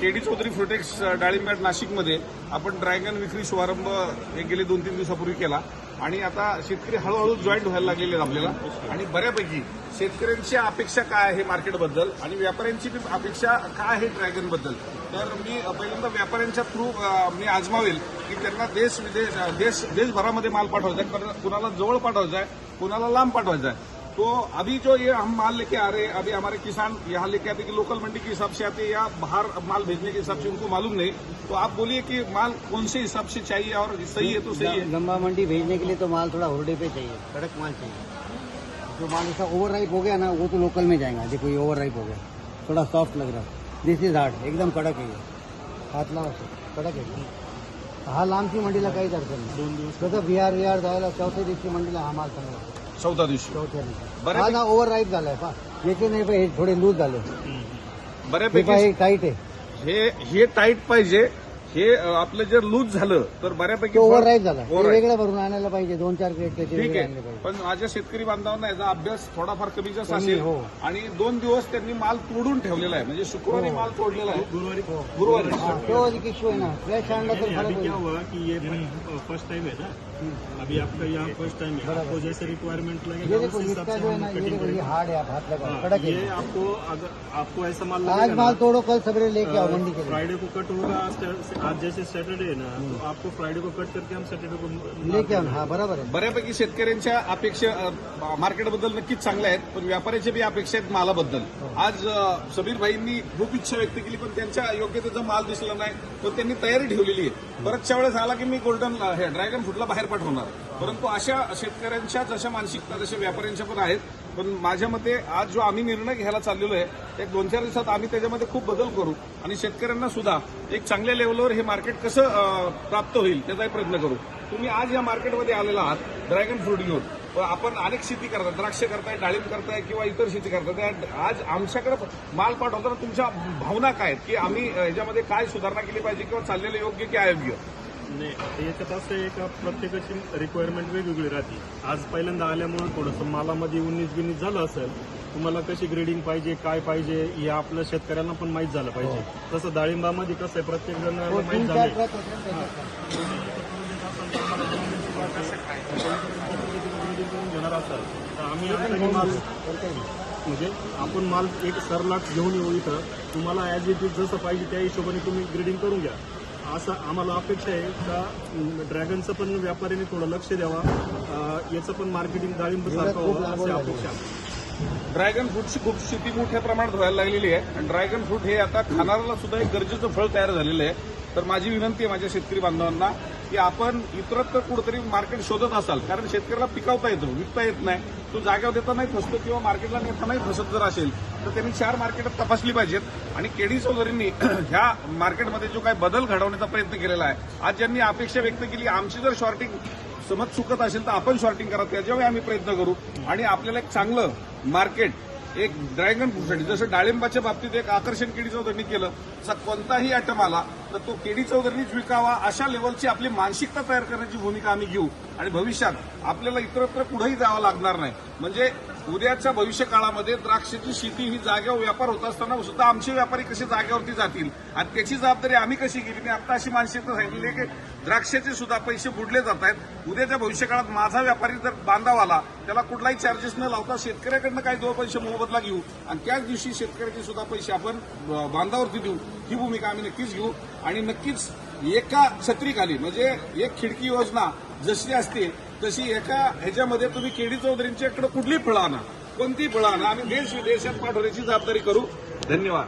KD Chaudhari फ्रुटेक्स डाळिंबॅट नाशिकमध्ये आपण dragon विक्री शुभारंभ हे गेले दोन तीन दिवसापूर्वी केला. आणि आता शेतकरी हळूहळू जॉईंट व्हायला लागलेले आहेत आपल्याला. आणि बऱ्यापैकी शेतकऱ्यांची अपेक्षा काय आहे मार्केटबद्दल आणि व्यापाऱ्यांची अपेक्षा काय आहे ड्रॅगनबद्दल? तर मी पहिल्यांदा व्यापाऱ्यांच्या थ्रू मी आजमावेल की त्यांना देश विदेश देश देशभरामध्ये माल पाठवायचा आहे. पण कुणाला जवळ पाठवायचा आहे कुणाला लांब पाठवायचा आहे. तो अभी जो ये हम माल लेके आ रहे हैं अभी हमारे किसान यहाँ लेके आते कि लोकल मंडी के हिसाब से आते हैं या बाहर माल भेजने के हिसाब से उनको मालूम नहीं। तो आप बोलिए कि माल कौन से हिसाब से चाहिए और सही है तो सही है। लंबा मंडी भेजने के लिए तो माल थोड़ा होल्डे पे चाहिए कड़क माल चाहिए। जो माल ऐसा ओवर राइप हो गया ना वो तो लोकल में जाएगा देखो ये ओवर राइप हो गया। थोड़ा सॉफ्ट लग रहा। है दिस इज़ हार्ड एकदम कडक आहे हे. हात लावा कडक आहे हा लांबची मंडीला काहीच अडचण नाही कसं बिहार बिहार जायला चौथ्या दिवशी मंडीला हा माल चांगला. चौदा दिवशी. चौथ्या दिवशी. बरं. हा ना ओव्हर राईप झालाय पा याचे नाही पण हे थोडे लूज झाले. हे पहा बऱ्यापैकी हे टाईट आहे. हे हे टाईट पाहिजे. हे आपलं जर लूज झालं तर बऱ्यापैकी ओव्हर राईप झाला. ते. वेगळं भरून आणायला पाहिजे दोन चार क्रेट त्याचे ठीक वेगळे आणले आहे पाहिजे. पण माझ्या शेतकरी बांधवांना याचा अभ्यास थोडाफार कमी जास्त कमी, असेल. हो. आणि दोन दिवस त्यांनी माल तोडून ठेवलेला आहे. म्हणजे शुक्रवारी हो. माल तोडलेला आहे. गुरुवारी गुरुवारी. हा, तो अधिक इश्यू आहे ना. फ्रेश आणला तर नहीं, फरक अभी होईल. क्या हुआ कि ये फर्स्ट टाइम है ना? अभी आपका यहाँ फर्स्ट टाइम है। आपको जैसे रिक्वायरमेंट लगेगा ये उस देखो हिसाब इसका से जो है हम ना ये कटिंग देखो ये करेंगे। हार्ड है आप हाथ लगा हाँ, कड़क ये है आपको अगर आपको ऐसा माल आज लगेगा माल ना, तोड़ो कल सवेरे लेके आओ मंडी के लिए। फ्राइडे को कट होगा आज आज जैसे सैटरडे है ना तो आपको फ्राइडे को कट करके हम सैटरडे को लेके हा बरोबर आहे बऱ्यापैकी शेतकऱ्यांच्या अपेक्षा अ, मार्केटबद्दल नक्कीच चांगल्या आहेत पण व्यापाऱ्याच्या बी अपेक्षा आहेत मालाबद्दल. आज अ, समीर भाईंनी खूप इच्छा व्यक्त केली पण त्यांच्या योग्यतेचा माल दिसला नाही पण त्यांनी तयारी ठेवलेली आहे. बऱ्याचशा वेळेस आला की मी गोल्डन हे ड्रॅगन फ्रूटला बाहेर पाठवणार. परंतु अशा शेतकऱ्यांच्या जशा मानसिकता जशा व्यापाऱ्यांच्या पण आहेत पण माझ्या मते आज जो आम्ही निर्णय घ्यायला चाललेलो आहे एक दोन चार दिवसात आम्ही त्याच्यामध्ये खूप बदल करू आणि शेतकऱ्यांना सुद्धा एक चांगल्या लेवलवर हे मार्केट कसं प्राप्त होईल त्याचाही प्रयत्न करू. तुम्ही आज या मार्केटमध्ये आलेला आहात ड्रॅगन फ्रूट घेऊन. आपण अनेक शेती करताय द्राक्ष करताय डाळिंब करताय किंवा इतर शेती करताय. त्या आज आमच्याकडे माल पाठवताना तुमच्या भावना काय आहेत? की आम्ही याच्यामध्ये काय सुधारणा केली पाहिजे किंवा चाललेलं योग्य की अयोग्य? नाही. याच्यात असं आहे का प्रत्येकाची रिक्वायरमेंट वेगवेगळी राहते. आज पहिल्यांदा आल्यामुळे थोडंसं मालामध्ये उन्नीस बिन्नीस झालं असेल तुम्हाला कशी ग्रेडिंग पाहिजे काय पाहिजे हे आपल्या शेतकऱ्यांना पण माहीत झालं पाहिजे. तसं डाळिंबामध्ये कसं आहे प्रत्येक जण हो, माहीत ना घेणार असाल तर आम्ही म्हणजे आपण माल एक सरलाट घेऊन येऊ इथं. तुम्हाला ॲज इट इज जसं पाहिजे त्या हिशोबाने तुम्ही ग्रेडिंग करून घ्या. असं आम्हाला अपेक्षा आहे का ड्रॅगनचं पण व्यापाऱ्यांनी थोडं लक्ष द्यावा याचं पण मार्केटिंग डाळिंब सारखं व्हावं अशी झाली. अपेक्षा आहे. ड्रॅगन फ्रूटची खूप शेती मोठ्या प्रमाणात व्हायला लागलेली आहे आणि ड्रॅगन फ्रूट हे आता खाणाऱ्याला सुद्धा एक गरजेचं फळ तयार झालेलं आहे तर माझी विनंती आहे माझ्या शेतकरी बांधवांना की आपण इतरत्र कुठेतरी मार्केट शोधत असाल कारण शेतकऱ्याला पिकवता येतो विकता येत नाही. तो जागेवर देता नाही फसतो किंवा मार्केटला नेतानाही फसत जर असेल तर त्यांनी चार मार्केटात तपासली पाहिजेत. आणि केडी चौधरींनी ह्या मार्केटमध्ये जो काही बदल घडवण्याचा प्रयत्न केलेला आहे आज ज्यांनी अपेक्षा व्यक्त केली आमची जर शॉर्टिंग समज चुकत असेल तर आपण शॉर्टिंग करा त्याच्यावेळी आम्ही प्रयत्न करू. आणि आपल्याला एक चांगलं मार्केट एक ड्रॅगन फ्रूटसाठी जसं डाळिंबाच्या बाबतीत एक आकर्षण केडी चौधरींनी केलं तसा कोणताही आयटम आला तर तो केडी चौधरीनीच विकावा अशा लेवलची आपली मानसिकता तयार करण्याची भूमिका आम्ही घेऊ. आणि भविष्यात आपल्याला इतरत्र कुठेही जावं लागणार नाही. म्हणजे उद्याच्या भविष्य काळामध्ये द्राक्षाची शेती ही जागेवर व्यापार होत असताना सुद्धा आमचे व्यापारी कसे जागेवरती जातील? आणि त्याची जबाबदारी आम्ही कशी केली मी आता अशी मानसिकता सांगितली की द्राक्षाचे सुद्धा पैसे बुडले जात आहेत. उद्याच्या भविष्य काळात माझा व्यापारी जर बांधाव आला त्याला कुठलाही चार्जेस न लावता शेतकऱ्याकडनं काही दोन पैसे मोबदला घेऊ आणि त्याच दिवशी शेतकऱ्याचे सुद्धा पैसे आपण बांधावरती देऊ. ही भूमिका आम्ही नक्कीच घेऊ. आणि नक्कीच एका छत्रीखाली म्हणजे एक खिडकी योजना जशी असते तशी एका ह्याच्यामध्ये तुम्ही केडी चौधरींच्याकडे कुठली फळं आणा? कोणती फळं आणा? आम्ही देश विदेशात पाठवण्याची जबाबदारी करू. धन्यवाद.